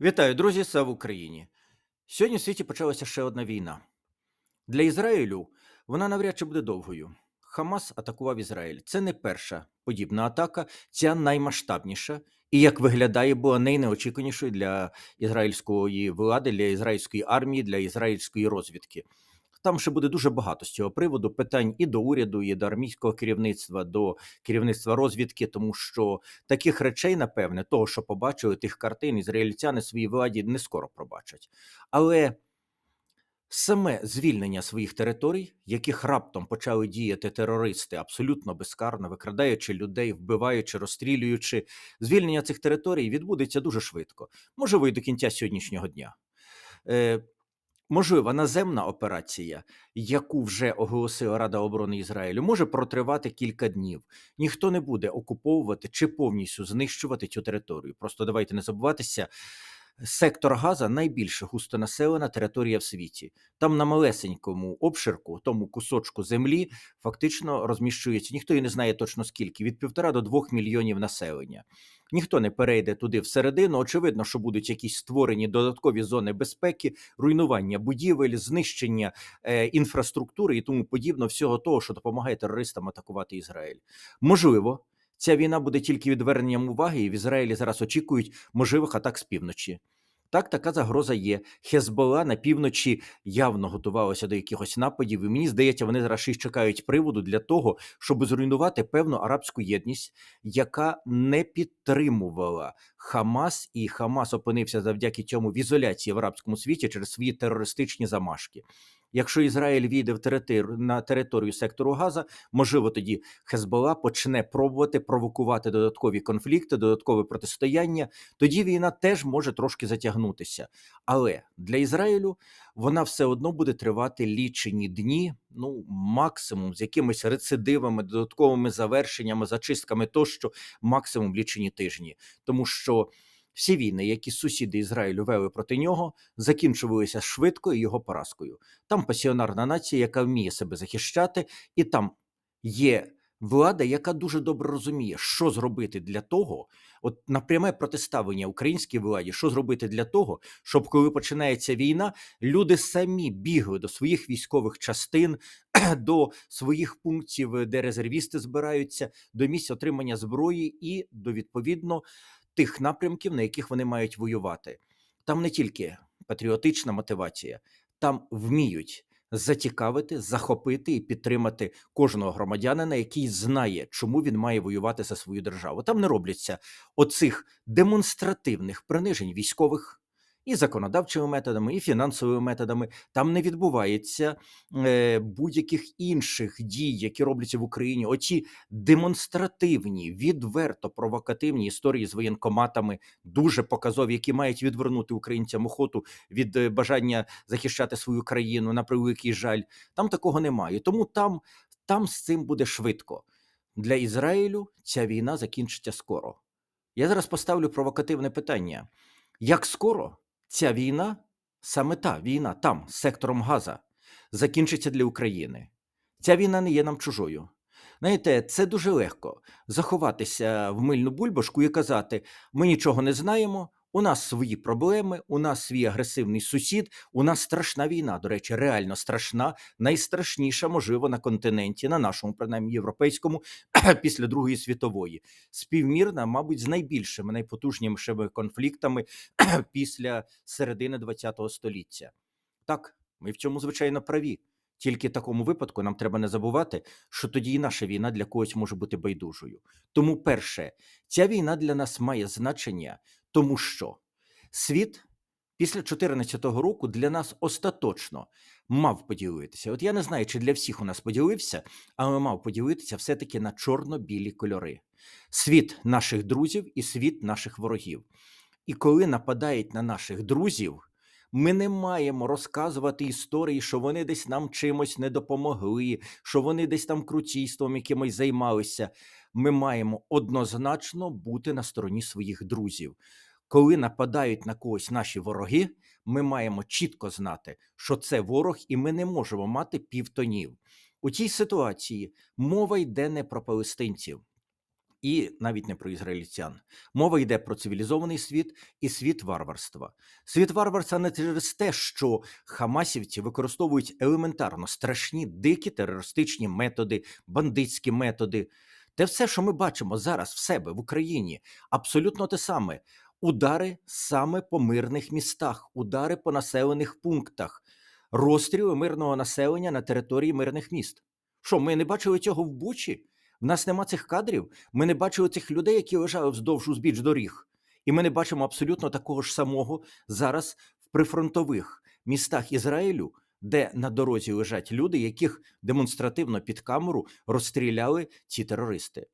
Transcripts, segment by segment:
Вітаю, друзі! Слава Україні! Сьогодні в світі почалася ще одна війна. Для Ізраїлю вона навряд чи буде довгою. Хамас атакував Ізраїль. Це не перша подібна атака, ця наймасштабніша і, як виглядає, була найнеочікуванішою для ізраїльської влади, для ізраїльської армії, для ізраїльської розвідки. Там ще буде дуже багато з цього приводу питань і до уряду, і до армійського керівництва, до керівництва розвідки, тому що таких речей, напевне, того, що побачили, тих картин, ізраїльтяни своїй владі не скоро пробачать. Але саме звільнення своїх територій, яких раптом почали діяти терористи абсолютно безкарно, викрадаючи людей, вбиваючи, розстрілюючи, звільнення цих територій відбудеться дуже швидко, можливо, і до кінця сьогоднішнього дня. Можлива наземна операція, яку вже оголосила Рада оборони Ізраїлю, може протривати кілька днів. Ніхто не буде окуповувати чи повністю знищувати цю територію. Просто давайте не забуватися. Сектор Газа найбільше густонаселена територія в світі. Там на малесенькому обширку, тому кусочку землі, фактично розміщується. Ніхто і не знає точно скільки від півтора до двох мільйонів населення. Ніхто не перейде туди всередину. Очевидно, що будуть якісь створені додаткові зони безпеки, руйнування будівель, знищення е, інфраструктури і тому подібно, всього того, що допомагає терористам атакувати Ізраїль. Можливо, ця війна буде тільки відверненням уваги, і в Ізраїлі зараз очікують можливих атак з півночі. Так, така загроза є. Хезбола на півночі явно готувалася до якихось нападів, і мені здається, вони зараз ще чекають приводу для того, щоб зруйнувати певну арабську єдність, яка не підтримувала Хамас, і Хамас опинився завдяки цьому в ізоляції в арабському світі через свої терористичні замашки. Якщо Ізраїль війде в територію на територію сектору Газа, можливо, тоді Хезбола почне пробувати провокувати додаткові конфлікти, додаткове протистояння. Тоді війна теж може трошки затягнутися. Але для Ізраїлю вона все одно буде тривати лічені дні, ну максимум з якимись рецидивами, додатковими завершеннями, зачистками тощо, максимум лічені тижні, тому що. Всі війни, які сусіди Ізраїлю вели проти нього, закінчувалися швидко і його поразкою. Там пасіонарна нація, яка вміє себе захищати, і там є влада, яка дуже добре розуміє, що зробити для того, от на пряме протиставлення українській владі, що зробити для того, щоб коли починається війна, люди самі бігли до своїх військових частин, до своїх пунктів, де резервісти збираються, до місць отримання зброї і до відповідно тих напрямків, на яких вони мають воювати. Там не тільки патріотична мотивація, там вміють зацікавити, захопити і підтримати кожного громадянина, який знає, чому він має воювати за свою державу. Там не робляться оцих демонстративних принижень військових. І законодавчими методами, і фінансовими методами там не відбувається е, будь-яких інших дій, які робляться в Україні. Оці демонстративні, відверто провокативні історії з воєнкоматами, дуже показові, які мають відвернути українцям охоту від е, бажання захищати свою країну на превеликий жаль. Там такого немає. Тому там, там з цим буде швидко. Для Ізраїлю ця війна закінчиться скоро. Я зараз поставлю провокативне питання: як скоро ця війна, саме та війна там, з сектором Газа, закінчиться для України? Ця війна не є нам чужою. Знаєте, це дуже легко заховатися в мильну бульбашку і казати: ми нічого не знаємо, у нас свої проблеми, у нас свій агресивний сусід, у нас страшна війна. До речі, реально страшна, найстрашніша, можливо, на континенті, на нашому, принаймні європейському, після Другої світової. Співмірна, мабуть, з найбільшими, найпотужнішими конфліктами після середини ХХ століття. Так, ми в цьому звичайно праві. Тільки в такому випадку нам треба не забувати, що тоді і наша війна для когось може бути байдужою. Тому, перше, ця війна для нас має значення, тому що світ після 2014 року для нас остаточно мав поділитися. От я не знаю, чи для всіх у нас поділився, але мав поділитися все-таки на чорно-білі кольори: світ наших друзів і світ наших ворогів. І коли нападають на наших друзів. Ми не маємо розказувати історії, що вони десь нам чимось не допомогли, що вони десь там крутійством якимось займалися. Ми маємо однозначно бути на стороні своїх друзів. Коли нападають на когось наші вороги, ми маємо чітко знати, що це ворог, і ми не можемо мати півтонів. У цій ситуації мова йде не про палестинців. І навіть не про ізраїльтян. Мова йде про цивілізований світ і світ варварства. Світ варварства не через те, що хамасівці використовують елементарно страшні дикі терористичні методи, бандитські методи. Те все, що ми бачимо зараз в себе в Україні, абсолютно те саме. Удари саме по мирних містах, удари по населених пунктах, розстріли мирного населення на території мирних міст. Що, ми не бачили цього в Бучі? В нас нема цих кадрів. Ми не бачили цих людей, які лежали вздовж узбіч доріг. І ми не бачимо абсолютно такого ж самого зараз в прифронтових містах Ізраїлю, де на дорозі лежать люди, яких демонстративно під камеру розстріляли ці терористи.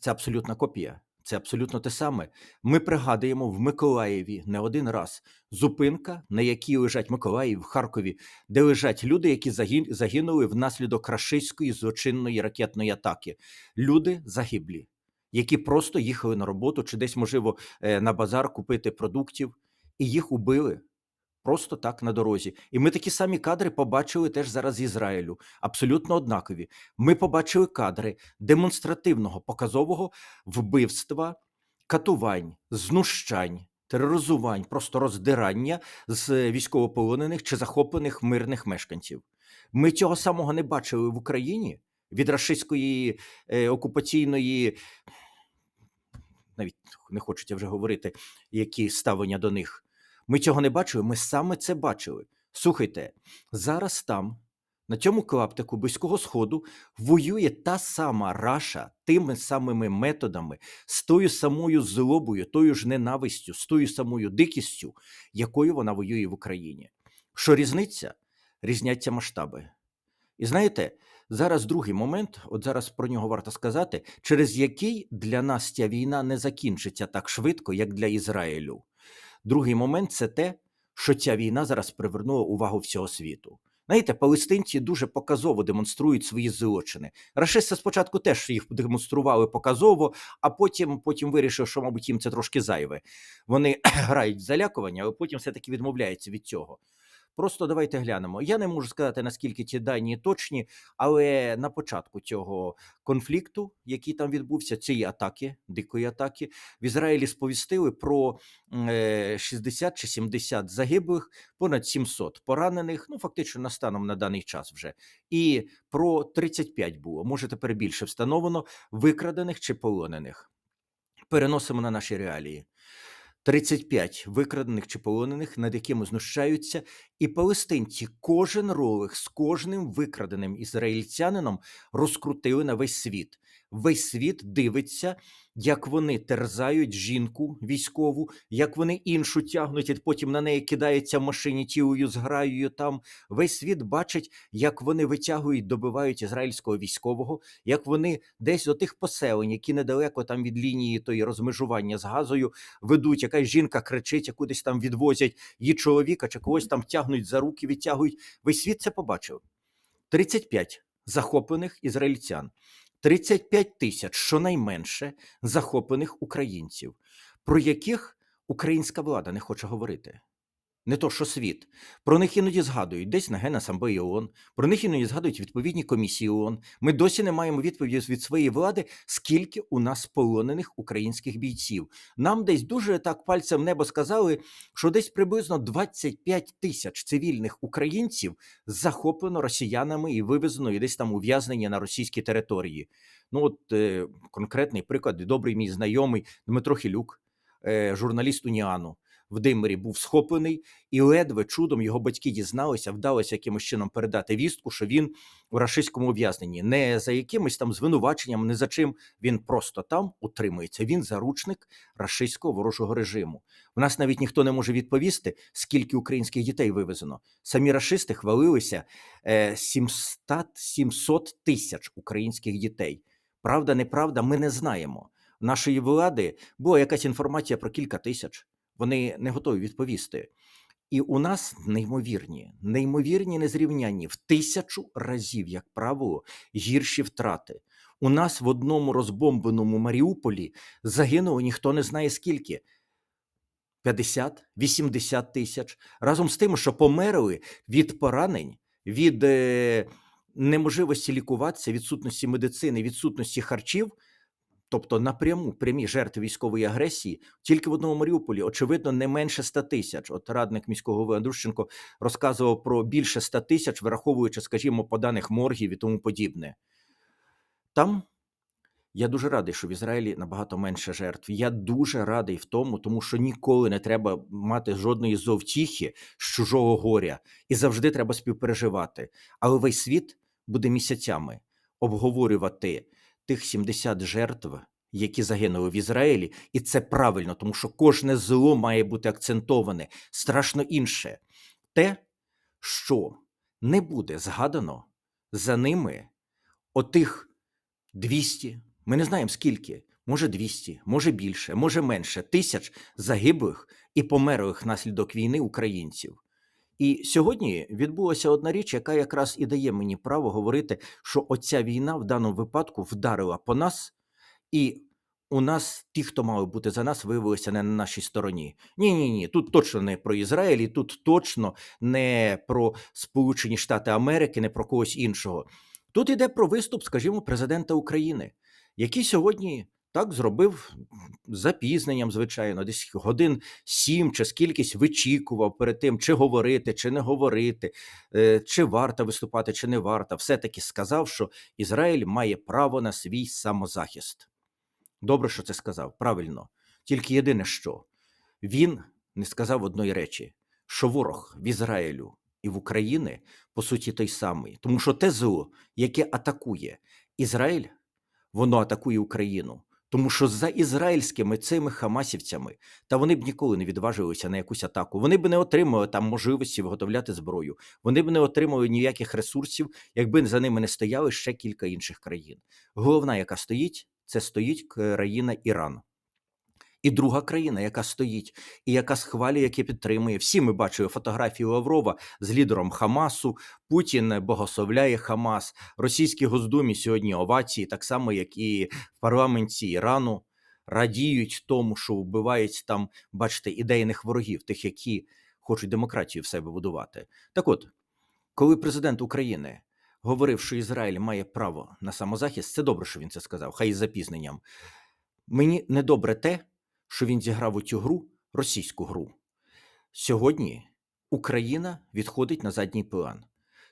Це абсолютна копія. Це абсолютно те саме. Ми пригадуємо в Миколаєві не один раз зупинка, на якій лежать Миколаїв, в Харкові, де лежать люди, які загинули внаслідок рашистської злочинної ракетної атаки. Люди загиблі, які просто їхали на роботу чи десь, можливо, е, на базар купити продуктів, і їх убили. Просто так на дорозі. І ми такі самі кадри побачили теж зараз з Ізраїлю, абсолютно однакові. Ми побачили кадри демонстративного показового вбивства, катувань, знущань, тероризувань, просто роздирання з військовополонених чи захоплених мирних мешканців. Ми цього самого не бачили в Україні від рашистської е, окупаційної, навіть не хочеться вже говорити, які ставлення до них. Ми цього не бачили, ми саме це бачили. Слухайте, зараз там, на цьому клаптику Близького Сходу, воює та сама Раша тими самими методами, з тою самою злобою, тою ж ненавистю, з тою самою дикістю, якою вона воює в Україні. Що різниця? Різняться масштаби. І знаєте, зараз другий момент, от зараз про нього варто сказати, через який для нас ця війна не закінчиться так швидко, як для Ізраїлю. Другий момент це те, що ця війна зараз привернула увагу всього світу. Знаєте, палестинці дуже показово демонструють свої злочини. Рашисти спочатку теж їх демонстрували показово, а потім, потім вирішив, що, мабуть, їм це трошки зайве. Вони грають в залякування, але потім все-таки відмовляються від цього. Просто давайте глянемо. Я не можу сказати, наскільки ці дані точні, але на початку цього конфлікту, який там відбувся, цієї атаки, дикої атаки, в Ізраїлі сповістили про м, е, 60 чи 70 загиблих, понад 700 поранених, ну фактично на станом на даний час вже. І про 35 було, може тепер більше встановлено, викрадених чи полонених. Переносимо на наші реалії. 35 викрадених чи полонених, над якими знущаються, і палестинці кожен ролик з кожним викраденим ізраїльтянином розкрутили на весь світ. Весь світ дивиться, як вони терзають жінку військову, як вони іншу тягнуть, і потім на неї кидаються в машині тілою зграюю там. Весь світ бачить, як вони витягують, добивають ізраїльського військового, як вони десь до тих поселень, які недалеко там від лінії тої розмежування з газою, ведуть. Якась жінка кричить, а кудись там відвозять її чоловіка, чи когось там тягнуть за руки, відтягують. Весь світ це побачив. 35 захоплених ізраїльтян, 35 тисяч, щонайменше, захоплених українців, про яких українська влада не хоче говорити. Не то, що світ. Про них іноді згадують десь на Генасамблеї ООН, про них іноді згадують відповідні комісії ООН. Ми досі не маємо відповіді від своєї влади, скільки у нас полонених українських бійців. Нам десь дуже так пальцем в небо сказали, що десь приблизно 25 тисяч цивільних українців захоплено росіянами і вивезено і десь там ув'язнені на російській території. Ну, от е, конкретний приклад, добрий мій знайомий Дмитро Хілюк, е, журналіст Уніану. В Димирі був схоплений, і ледве чудом його батьки дізналися, вдалося якимось чином передати вістку, що він у рашистському ув'язненні. Не за якимось там звинуваченням, не за чим. Він просто там утримується. Він заручник рашистського ворожого режиму. У нас навіть ніхто не може відповісти, скільки українських дітей вивезено. Самі рашисти хвалилися е, 700, 700 тисяч українських дітей. Правда, неправда, ми не знаємо. Нашої влади була якась інформація про кілька тисяч. Вони не готові відповісти. І у нас неймовірні, неймовірні незрівнянні в тисячу разів, як правило, гірші втрати. У нас в одному розбомбленому Маріуполі загинуло ніхто не знає скільки. 50-80 тисяч. Разом з тим, що померли від поранень, від е, неможливості лікуватися, відсутності медицини, відсутності харчів тобто напряму прямі жертви військової агресії, тільки в одному Маріуполі, очевидно, не менше 100 тисяч. От радник міського голови Андрущенко розказував про більше 100 тисяч, враховуючи, скажімо, по даних моргів і тому подібне. Там я дуже радий, що в Ізраїлі набагато менше жертв. Я дуже радий в тому, тому що ніколи не треба мати жодної зовтіхи з чужого горя, і завжди треба співпереживати. Але весь світ буде місяцями обговорювати тих 70 жертв, які загинули в Ізраїлі, і це правильно, тому що кожне зло має бути акцентоване. Страшно інше те, що не буде згадано за ними отих 200, ми не знаємо скільки, може 200, може більше, може менше тисяч загиблих і померлих внаслідок війни українців. І сьогодні відбулася одна річ, яка якраз і дає мені право говорити, що оця війна в даному випадку вдарила по нас, і у нас ті, хто мали бути за нас, виявилися не на нашій стороні. Ні, ні, ні. Тут точно не про Ізраїль, і тут точно не про Сполучені Штати Америки, не про когось іншого. Тут йде про виступ, скажімо, президента України, який сьогодні так зробив запізненням, звичайно, десь годин сім чи скількись вичікував перед тим, чи говорити, чи не говорити, е, чи варто виступати, чи не варто. Все-таки сказав, що Ізраїль має право на свій самозахист. Добре, що це сказав, правильно. Тільки єдине, що він не сказав одної речі: що ворог в Ізраїлю і в Україні по суті той самий, тому що зло, яке атакує Ізраїль, воно атакує Україну. Тому що за ізраїльськими цими хамасівцями та вони б ніколи не відважилися на якусь атаку. Вони б не отримали там можливості виготовляти зброю. Вони б не отримали ніяких ресурсів, якби за ними не стояли ще кілька інших країн. Головна, яка стоїть, це стоїть країна Іран. І друга країна, яка стоїть і яка схвалює, яка підтримує. Всі ми бачили фотографії Лаврова з лідером Хамасу. Путін богословляє Хамас. Російські Госдумі сьогодні овації, так само як і в парламенті Ірану, радіють тому, що вбивають там, бачите, ідейних ворогів, тих, які хочуть демократію в себе будувати. Так от, коли президент України говорив, що Ізраїль має право на самозахист, це добре, що він це сказав, хай із запізненням. Мені недобре те, що він зіграв у цю гру російську гру. Сьогодні Україна відходить на задній план.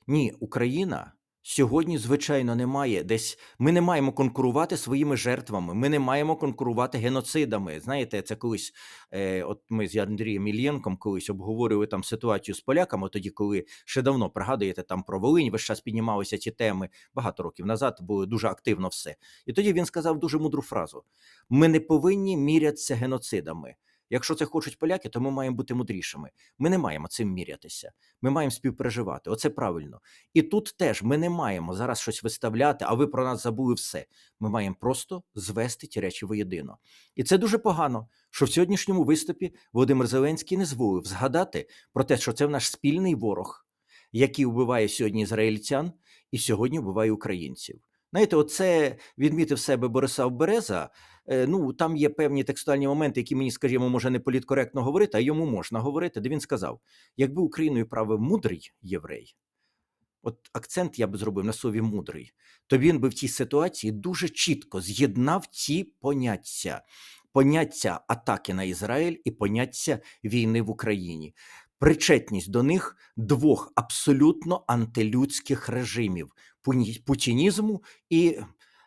Ні, Україна сьогодні, звичайно, не має десь. Ми не маємо конкурувати своїми жертвами, ми не маємо конкурувати геноцидами. Знаєте, це колись, е, от ми з Андрієм Ільєнком колись обговорювали там ситуацію з поляками, тоді, коли ще давно пригадуєте там про Волинь, весь час піднімалися ці теми багато років назад, було дуже активно все. І тоді він сказав дуже мудру фразу: ми не повинні мірятися геноцидами. Якщо це хочуть поляки, то ми маємо бути мудрішими. Ми не маємо цим мірятися. Ми маємо співпереживати. Оце правильно. І тут теж ми не маємо зараз щось виставляти, а ви про нас забули все. Ми маємо просто звести ті речі воєдино. І це дуже погано, що в сьогоднішньому виступі Володимир Зеленський не зволив згадати про те, що це наш спільний ворог, який вбиває сьогодні ізраїльтян і сьогодні вбиває українців. Знаєте, оце відмітив себе Борислав Береза. Е, Ну, там є певні текстуальні моменти, які мені, скажімо, може не політкоректно говорити, а йому можна говорити, де він сказав: якби Україною правив мудрий єврей, от акцент я би зробив на слові мудрий, то він би в цій ситуації дуже чітко з'єднав ці поняття. Поняття атаки на Ізраїль і поняття війни в Україні, причетність до них двох абсолютно антилюдських режимів путінізму і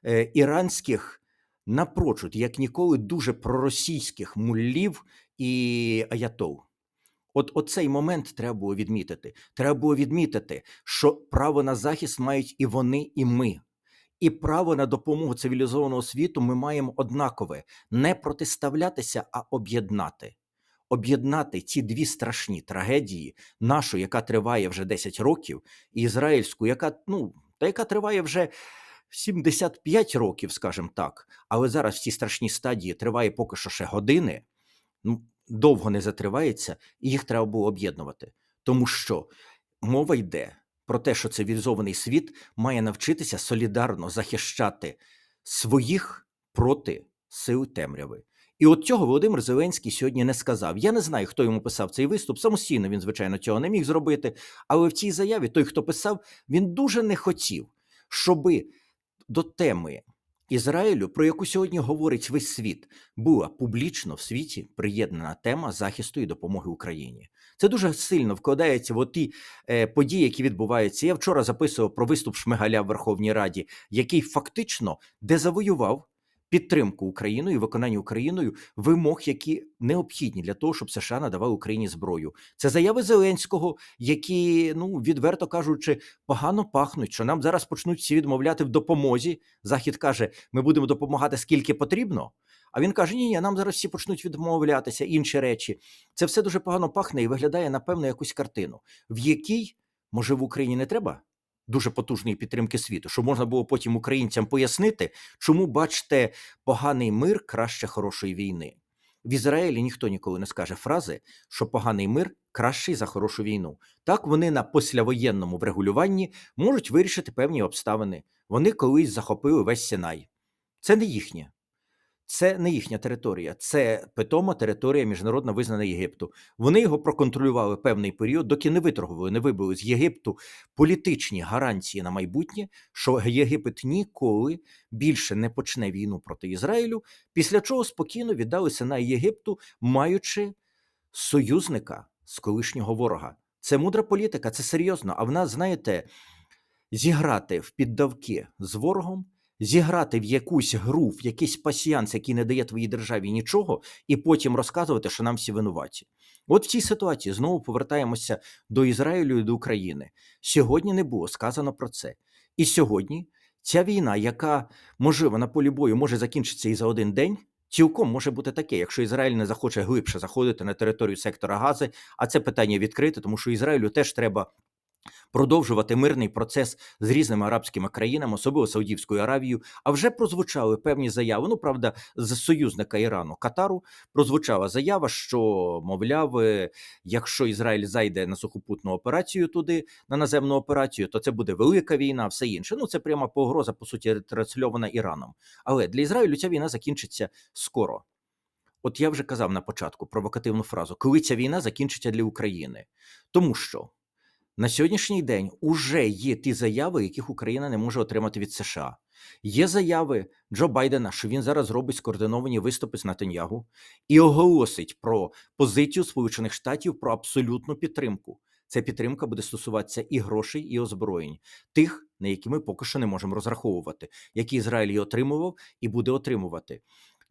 е, іранських напрочуд, як ніколи, дуже проросійських муллів і аятол. От оцей момент треба було відмітити. Треба було відмітити, що право на захист мають і вони, і ми. І право на допомогу цивілізованого світу ми маємо однакове не протиставлятися, а об'єднати. Об'єднати ці дві страшні трагедії, нашу, яка триває вже 10 років, і ізраїльську, яка ну та яка триває вже 75 років, скажімо так. Але зараз в цій страшній стадії триває поки що ще години. Ну, довго не затривається, і їх треба було об'єднувати. Тому що мова йде про те, що цивілізований світ має навчитися солідарно захищати своїх проти сил темряви. І от цього Володимир Зеленський сьогодні не сказав. Я не знаю, хто йому писав цей виступ. Самостійно він, звичайно, цього не міг зробити. Але в цій заяві той, хто писав, він дуже не хотів, щоби до теми Ізраїлю, про яку сьогодні говорить весь світ, була публічно в світі приєднана тема захисту і допомоги Україні. Це дуже сильно вкладається в ті е, події, які відбуваються. Я вчора записував про виступ Шмигаля в Верховній Раді, який фактично дезавоював підтримку Україною і виконання Україною вимог, які необхідні для того, щоб США надавали Україні зброю. Це заяви Зеленського, які, ну відверто кажучи, погано пахнуть, що нам зараз почнуть всі відмовляти в допомозі. Захід каже, ми будемо допомагати скільки потрібно. А він каже: ні, ні, нам зараз всі почнуть відмовлятися, інші речі. Це все дуже погано пахне і виглядає напевно якусь картину, в якій може в Україні не треба дуже потужної підтримки світу, щоб можна було потім українцям пояснити, чому бачите поганий мир краще хорошої війни. В Ізраїлі ніхто ніколи не скаже фрази, що поганий мир кращий за хорошу війну. Так вони на післявоєнному врегулюванні можуть вирішити певні обставини. Вони колись захопили весь Синай. Це не їхнє. Це не їхня територія, це питома територія міжнародно визнана Єгипту. Вони його проконтролювали певний період, доки не виторгували, не вибили з Єгипту політичні гарантії на майбутнє, що Єгипет ніколи більше не почне війну проти Ізраїлю, після чого спокійно віддалися на Єгипту, маючи союзника з колишнього ворога. Це мудра політика, це серйозно. А в нас, знаєте, зіграти в піддавки з ворогом зіграти в якусь гру, в якийсь пасіянс, який не дає твоїй державі нічого, і потім розказувати, що нам всі винуваті. От в цій ситуації знову повертаємося до Ізраїлю і до України. Сьогодні не було сказано про це. І сьогодні ця війна, яка можливо на полі бою може закінчитися і за один день. Цілком може бути таке, якщо Ізраїль не захоче глибше заходити на територію сектора Гази, а це питання відкрите, тому що Ізраїлю теж треба продовжувати мирний процес з різними арабськими країнами, особливо Саудівською Аравією. А вже прозвучали певні заяви. Ну правда, з союзника Ірану Катару прозвучала заява, що мовляв, е, якщо Ізраїль зайде на сухопутну операцію туди, на наземну операцію, то це буде велика війна, все інше. Ну це пряма погроза, по суті, трансльована Іраном. Але для Ізраїлю ця війна закінчиться скоро. От я вже казав на початку провокативну фразу, коли ця війна закінчиться для України, тому що на сьогоднішній день уже є ті заяви, яких Україна не може отримати від США. Є заяви Джо Байдена, що він зараз робить скоординовані виступи з Натаньягу і оголосить про позицію Сполучених Штатів про абсолютну підтримку. Ця підтримка буде стосуватися і грошей, і озброєнь, тих, на які ми поки що не можемо розраховувати, які Ізраїль і отримував і буде отримувати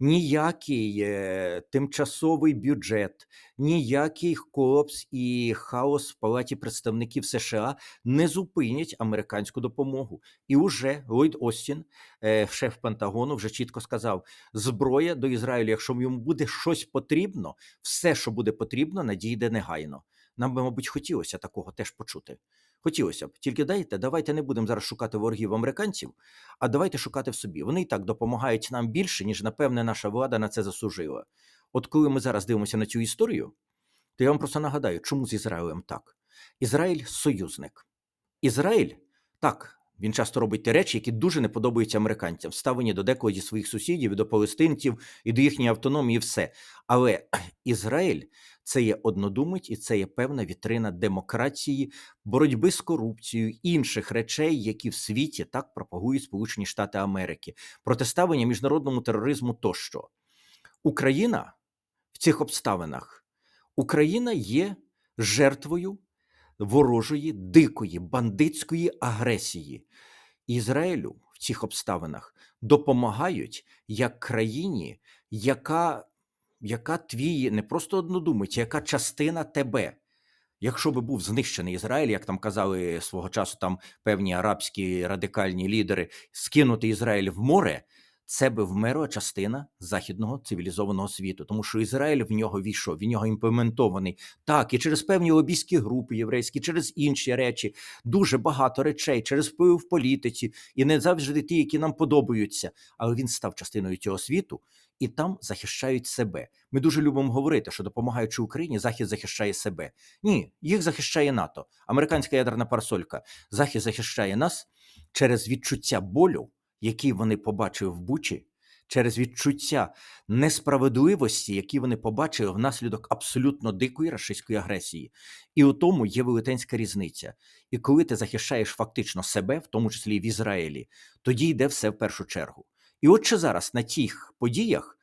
ніякий е, тимчасовий бюджет, ніякий колапс і хаос в палаті представників США не зупинять американську допомогу. І уже Ллойд Остін, е, шеф Пентагону, вже чітко сказав: зброя до Ізраїлю, якщо йому буде щось потрібно, все, що буде потрібно, надійде негайно. Нам би, мабуть, хотілося такого теж почути. Хотілося б, тільки дайте, давайте не будемо зараз шукати ворогів американців, а давайте шукати в собі. Вони і так допомагають нам більше, ніж, напевне, наша влада на це заслужила. От коли ми зараз дивимося на цю історію, то я вам просто нагадаю, чому з Ізраїлем так. Ізраїль союзник. Ізраїль так. Він часто робить ті речі, які дуже не подобаються американцям, ставлені до декого зі своїх сусідів, до палестинців і до їхньої автономії, все. Але Ізраїль це є однодумить і це є певна вітрина демократії, боротьби з корупцією, інших речей, які в світі так пропагують Сполучені Штати Америки, протиставлення міжнародному тероризму тощо. Україна в цих обставинах Україна є жертвою ворожої, дикої, бандитської агресії. Ізраїлю в цих обставинах допомагають як країні, яка яка твій не просто однодумець, яка частина тебе. Якщо би був знищений Ізраїль, як там казали свого часу там певні арабські радикальні лідери, скинути Ізраїль в море, це би вмерла частина західного цивілізованого світу, тому що Ізраїль в нього війшов, в нього імплементований так і через певні лобійські групи єврейські, через інші речі, дуже багато речей, через вплив в політиці, і не завжди ті, які нам подобаються. Але він став частиною цього світу і там захищають себе. Ми дуже любимо говорити, що допомагаючи Україні, Захід захищає себе. Ні, їх захищає НАТО, американська ядерна парасолька. Захід захищає нас через відчуття болю, який вони побачили в Бучі. Через відчуття несправедливості, які вони побачили внаслідок абсолютно дикої рашистської агресії, і у тому є велетенська різниця. І коли ти захищаєш фактично себе, в тому числі і в Ізраїлі, тоді йде все в першу чергу. І от чи зараз на тих подіях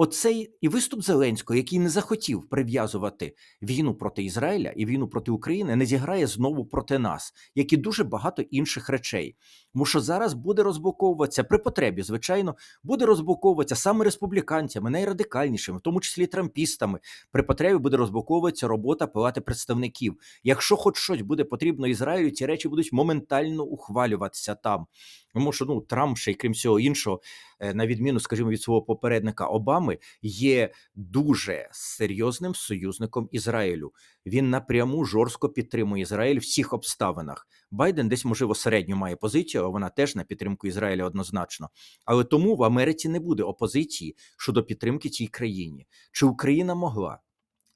оцей і виступ Зеленського, який не захотів прив'язувати війну проти Ізраїля і війну проти України, не зіграє знову проти нас, як і дуже багато інших речей. Тому що зараз буде розблоковуватися при потребі, звичайно, буде розблоковуватися саме республіканцями, найрадикальнішими, в тому числі трампістами. При потребі буде розблоковуватися робота палати представників. Якщо хоч щось буде потрібно Ізраїлю, ці речі будуть моментально ухвалюватися там. Тому що ну Трамп ще й крім всього іншого, е, на відміну, скажімо, від свого попередника Обами, є дуже серйозним союзником Ізраїлю. Він напряму жорстко підтримує Ізраїль в всіх обставинах. Байден десь, можливо, середню має позицію, а вона теж на підтримку Ізраїля однозначно. Але тому в Америці не буде опозиції щодо підтримки цій країні. Чи Україна могла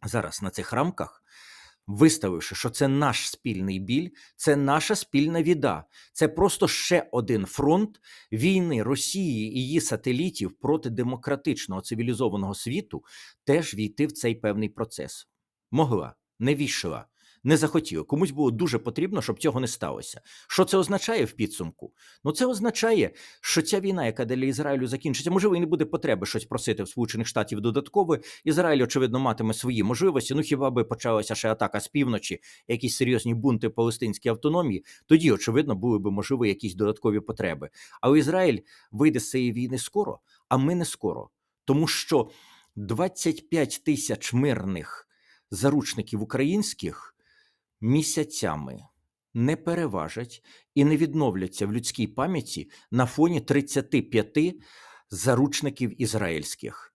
зараз на цих рамках? Виставивши, що це наш спільний біль, це наша спільна віда, це просто ще один фронт війни Росії і її сателітів проти демократичного цивілізованого світу, теж війти в цей певний процес. Могла, не війшла, не захотіла. Комусь було дуже потрібно, щоб цього не сталося. Що це означає в підсумку? Ну, це означає, що ця війна, яка для Ізраїлю закінчиться, можливо, і не буде потреби щось просити в Сполучених Штатів додатково. Ізраїль, очевидно, матиме свої можливості. Ну хіба би почалася ще атака з півночі, якісь серйозні бунти палестинській автономії, тоді, очевидно, були б можливо якісь додаткові потреби. Але Ізраїль вийде з цієї війни скоро, а ми не скоро, тому що 25 тисяч мирних заручників українських місяцями не переважать і не відновляться в людській пам'яті на фоні 35 заручників ізраїльських.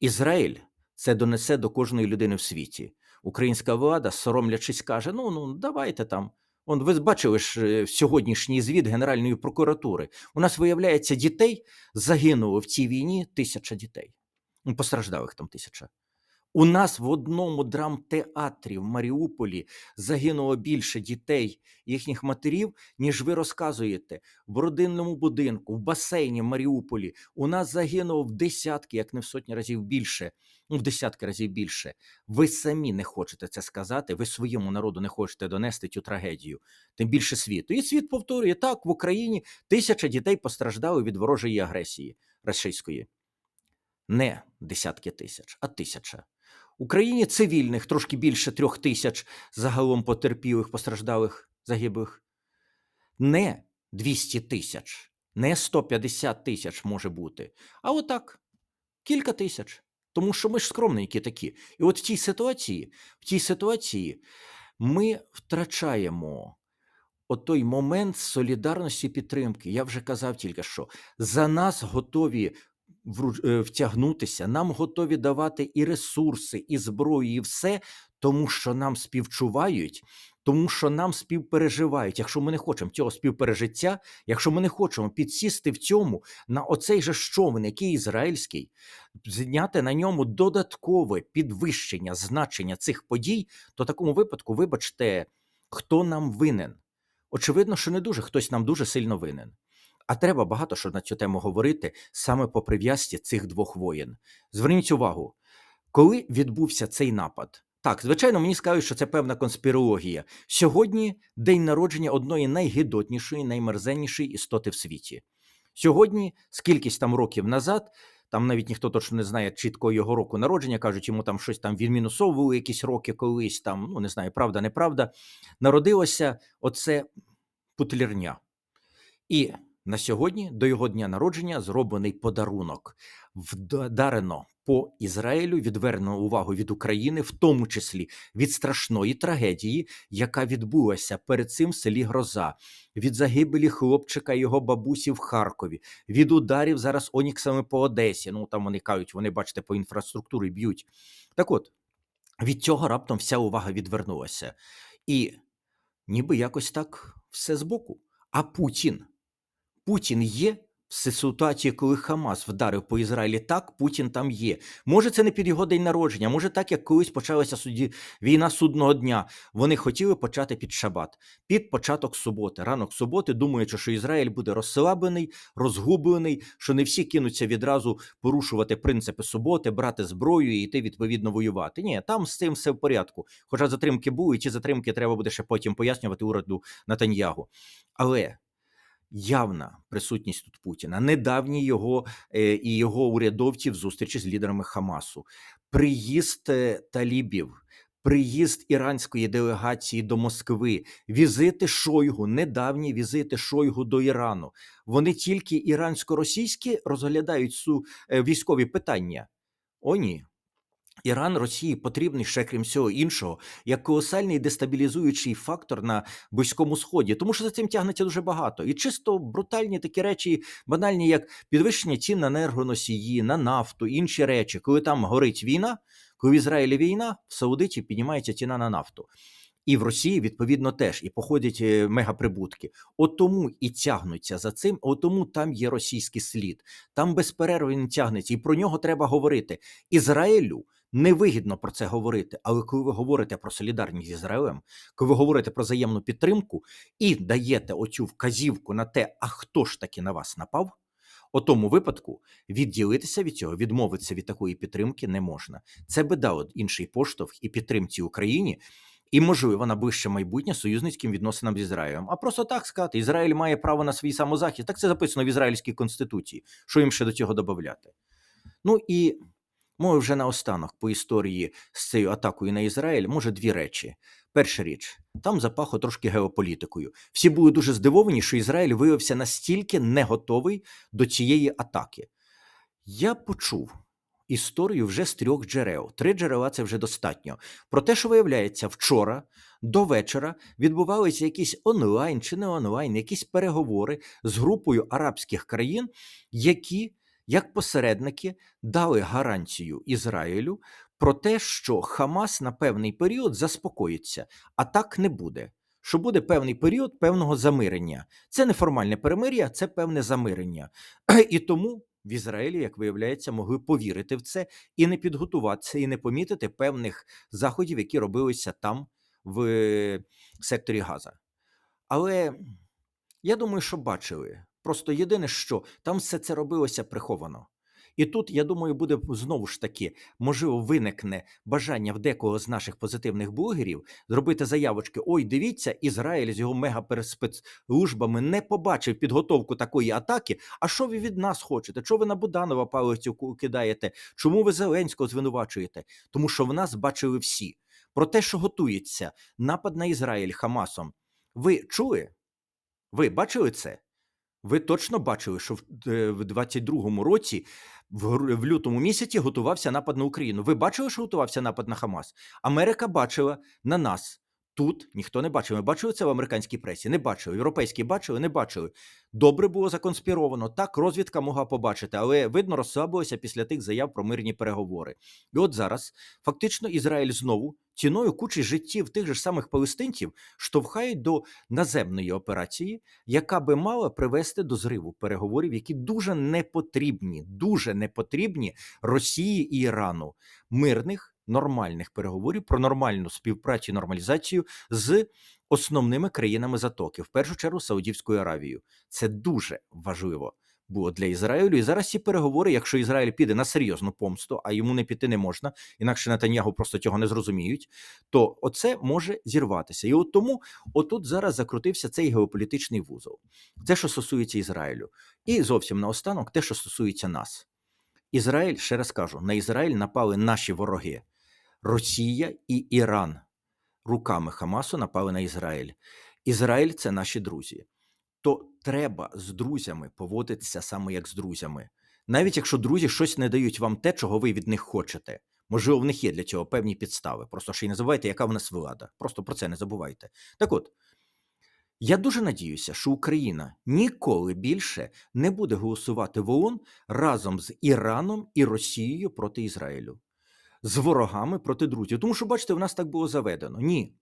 Ізраїль це донесе до кожної людини в світі. Українська влада, соромлячись, каже: ну ну давайте там. Он ви бачили ж е, сьогоднішній звіт Генеральної прокуратури. У нас виявляється дітей загинуло в цій війні тисяча дітей. Ну, постраждалих там тисяча. У нас в одному драмтеатрі в Маріуполі загинуло більше дітей, їхніх матерів, ніж ви розказуєте. В родинному будинку, в басейні в Маріуполі у нас загинуло в десятки, як не в сотні разів більше. Ну, в десятки разів більше. Ви самі не хочете це сказати. Ви своєму народу не хочете донести цю трагедію, тим більше світу. І світ повторює так: в Україні тисяча дітей постраждали від ворожої агресії російської. Не десятки тисяч, а тисяча. Україні цивільних трошки більше трьох тисяч загалом потерпілих, постраждалих, загиблих. Не 200 тисяч, не 150 тисяч може бути, а отак, кілька тисяч. Тому що ми ж скромненькі такі. І от в тій ситуації, в тій ситуації ми втрачаємо отой момент солідарності підтримки. Я вже казав тільки що за нас готові втягнутися, нам готові давати і ресурси, і зброю, і все, тому що нам співчувають, тому що нам співпереживають. Якщо ми не хочемо цього співпережиття, якщо ми не хочемо підсісти в цьому на оцей же човен, який ізраїльський, зняти на ньому додаткове підвищення значення цих подій, то в такому випадку, вибачте, хто нам винен? Очевидно, що не дуже хтось нам дуже сильно винен. А треба багато що на цю тему говорити саме по прив'язці цих двох воєн. Зверніть увагу, коли відбувся цей напад. Так, звичайно, мені скажуть, що це певна конспірологія. Сьогодні день народження одної найгидотнішої, наймерзеннішої істоти в світі. Сьогодні, скількись там років назад, там навіть ніхто точно не знає чітко його року народження, кажуть, йому там щось там відмінусовували якісь роки колись, там, ну не знаю, правда, неправда. Народилося оце путлірня. І на сьогодні до його дня народження зроблений подарунок. Вдарено по Ізраїлю, відвернено увагу від України, в тому числі від страшної трагедії, яка відбулася перед цим в селі Гроза, від загибелі хлопчика і його бабусі в Харкові, від ударів зараз Оніксами по Одесі. Ну там вони кажуть, вони бачите, по інфраструктурі б'ють. Так от від цього раптом вся увага відвернулася. І ніби якось так все збоку. А Путін. Путін є в ситуації, коли Хамас вдарив по Ізраїлі. Так, Путін там є. Може, це не під його день народження, може, так як колись почалася суді війна судного дня. Вони хотіли почати під шабат, під початок суботи, ранок суботи, думаючи, що Ізраїль буде розслаблений, розгублений, що не всі кинуться відразу порушувати принципи суботи, брати зброю і йти відповідно воювати. Ні, там з цим все в порядку. Хоча затримки були, і ці затримки треба буде ще потім пояснювати уряду Натаньягу. Але явна присутність тут Путіна, недавні його е, і його урядовців зустрічі з лідерами Хамасу, приїзд е, талібів. Приїзд іранської делегації до Москви, візити Шойгу, недавні візити Шойгу до Ірану. Вони тільки ірансько-російські розглядають су е, військові питання. О, ні. Іран Росії потрібний ще крім всього іншого, як колосальний дестабілізуючий фактор на Близькому Сході, тому що за цим тягнеться дуже багато. І чисто брутальні такі речі, банальні, як підвищення цін на енергоносії, на нафту, інші речі. Коли там горить війна, коли в Ізраїлі війна, в Саудиті піднімається ціна на нафту. І в Росії відповідно теж і походять е, мегаприбутки. От тому і тягнуться за цим, от тому там є російський слід. Там без перерви він тягнеться, і про нього треба говорити. Ізраїлю невигідно про це говорити. Але коли ви говорите про солідарність з Ізраїлем, коли ви говорите про взаємну підтримку і даєте оцю вказівку на те, а хто ж таки на вас напав. У тому випадку відділитися від цього, відмовитися від такої підтримки не можна. Це би дало інший поштовх і підтримці Україні, і можливо на ближче майбутнє союзницьким відносинам з Ізраїлем. А просто так сказати, Ізраїль має право на свій самозахист. Так це записано в ізраїльській конституції. Що їм ще до цього додати? Ну і може вже наостанок по історії з цією атакою на Ізраїль, може дві речі. Перша річ, там запахло трошки геополітикою. Всі були дуже здивовані, що Ізраїль виявився настільки не готовий до цієї атаки. Я почув історію вже з трьох джерел. Три джерела це вже достатньо. Про те, що виявляється, вчора до вечора відбувалися якісь онлайн чи не онлайн, якісь переговори з групою арабських країн, які, як посередники, дали гарантію Ізраїлю про те, що Хамас на певний період заспокоїться, а так не буде. Що буде певний період певного замирення. Це не формальне перемир'я, це певне замирення. І тому в Ізраїлі, як виявляється, могли повірити в це і не підготуватися, і не помітити певних заходів, які робилися там, в е, секторі Газа. Але я думаю, що бачили. Просто єдине, що там все це робилося приховано. І тут, я думаю, буде знову ж таки, можливо, виникне бажання в декого з наших позитивних блогерів зробити заявочки: ой, дивіться, Ізраїль з його мегаперспецслужбами не побачив підготовку такої атаки. А що ви від нас хочете? Що ви на Буданова палицю кидаєте? Чому ви Зеленського звинувачуєте? Тому що в нас бачили всі. Про те, що готується напад на Ізраїль Хамасом. Ви чули? Ви бачили це? Ви точно бачили, що в е, в 22-му році, в, в лютому місяці, готувався напад на Україну. Ви бачили, що готувався напад на Хамас? Америка бачила на нас. Тут ніхто не бачив. Ми бачили це в американській пресі. Не бачили. Європейські бачили, не бачили. Добре було законспіровано. Так, розвідка могла побачити, але видно, розслабилося після тих заяв про мирні переговори. І от зараз фактично Ізраїль знову ціною кучі життів тих же самих палестинців штовхають до наземної операції, яка би мала привести до зриву переговорів, які дуже не потрібні, дуже не потрібні Росії і Ірану, мирних нормальних переговорів про нормальну співпрацю і нормалізацію з основними країнами затоки, в першу чергу Саудівською Аравією. Це дуже важливо. Було для Ізраїлю, і зараз ці переговори, якщо Ізраїль піде на серйозну помсту, а йому не піти не можна, інакше Нетаньягу просто цього не зрозуміють, то оце може зірватися. І от тому отут зараз закрутився цей геополітичний вузол. Це, що стосується Ізраїлю. І зовсім наостанок, те, що стосується нас. Ізраїль, ще раз кажу, на Ізраїль напали наші вороги Росія і Іран. Руками Хамасу напали на Ізраїль. Ізраїль це наші друзі. То треба з друзями поводитися саме як з друзями. Навіть якщо друзі щось не дають вам те, чого ви від них хочете. Можливо, в них є для цього певні підстави. Просто ще й не забувайте, яка в нас влада. Просто про це не забувайте. Так от, я дуже надіюся, що Україна ніколи більше не буде голосувати в ООН разом з Іраном і Росією проти Ізраїлю, з ворогами проти друзів. Тому що, бачите, в нас так було заведено. Ні.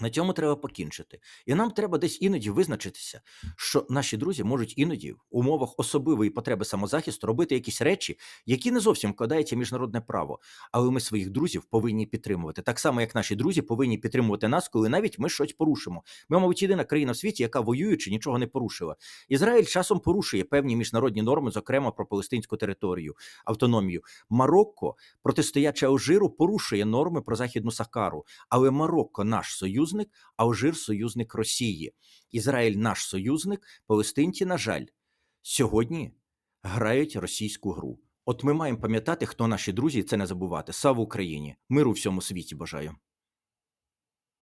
На цьому треба покінчити. І нам треба десь іноді визначитися, що наші друзі можуть іноді в умовах особливої потреби самозахисту робити якісь речі, які не зовсім вкладаються в міжнародне право. Але ми своїх друзів повинні підтримувати. Так само, як наші друзі повинні підтримувати нас, коли навіть ми щось порушимо. Ми, мабуть, єдина країна в світі, яка воюючи, нічого не порушила. Ізраїль часом порушує певні міжнародні норми, зокрема про палестинську територію, автономію. Марокко, протистоячи Алжиру, порушує норми про західну Сахару. Але Марокко, наш союзник, союзник, Алжир союзник Росії. Ізраїль наш союзник, палестинці, на жаль, сьогодні грають російську гру. От ми маємо пам'ятати, хто наші друзі, і це не забувати. Слава Україні! Миру всьому світі бажаю.